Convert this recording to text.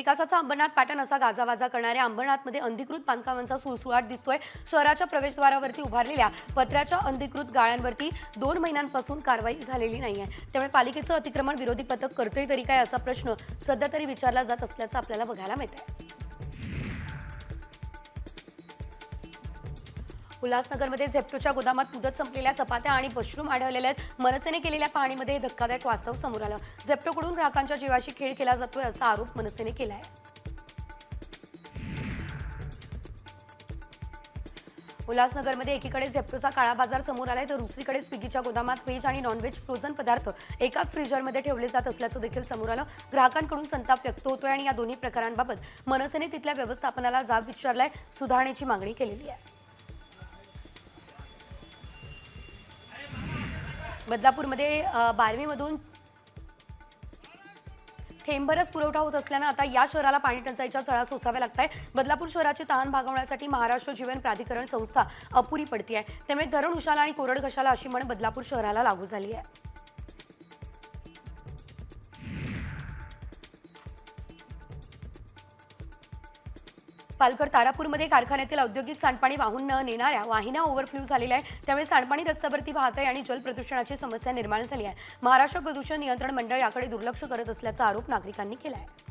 विकासाचा अंबरनाथ पॅटर्न असा गाजावाजा करणाऱ्या अंबरनाथमध्ये अधिकृत बांधकामांचा सुळसुळाट दिसतोय. शहराच्या प्रवेशद्वारावरती उभारलेल्या पत्र्याच्या अंधिकृत गाळ्यांवरती दोन महिन्यांपासून कारवाई झालेली नाही आहे त्यामुळे पालिकेचं अतिक्रमण विरोधी पथक करतोय तरी काय असा प्रश्न सध्या तरी विचारला जात असल्याचं आपल्याला बघायला मिळत आहे उल्हासनगरमध्ये झेप्टोच्या गोदामात मुदत संपलेल्या चपात्या आणि मशरूम आढळलेल्या आहेत. मनसेने केलेल्या पाहणीमध्ये धक्कादायक वास्तव समोर आलं. झेप्टोकडून ग्राहकांच्या जीवाशी खेळ केला जातोय असा आरोप मनसेने केला आहे उल्हासनगरमध्ये एकीकडे झेप्टोचा काळा बाजार समोर आलाय तर दुसरीकडे स्विगीच्या गोदामात व्हेज आणि नॉनव्हेज फ्रोझन पदार्थ एकाच फ्रीजरमध्ये ठेवले जात असल्याचं देखील समोर आलं. ग्राहकांकडून संताप व्यक्त होतोय आणि या दोन्ही प्रकारांबाबत मनसेने तिथल्या व्यवस्थापनाला जाब विचारलाय सुधारणेची मागणी केलेली आहे. बदलापूरमध्ये बारवीमधून थेंबरच पुरवठा होत असल्यानं आता या शहराला पाणी टंचाईच्या चळा सोसाव्या लागत आहे बदलापूर शहराची तहान भागवण्यासाठी महाराष्ट्र जीवन प्राधिकरण संस्था अपुरी पडती आहे त्यामुळे धरण उशाला आणि कोरड घशाला अशी म्हण बदलापूर शहराला लागू झाली आहे पालघर तारापूरमध्ये कारखान्यातील औद्योगिक सांडपाणी वाहून न नेणाऱ्या वाहिना ओव्हरफ्लो झालेल्या आहे त्यामुळे सांडपाणी रस्त्यावरती वाहत आहे आणि जलप्रदूषणाची समस्या निर्माण झाली आहे. महाराष्ट्र प्रदूषण नियंत्रण मंडळ याकडे दुर्लक्ष करत असल्याचा आरोप नागरिकांनी केला आहे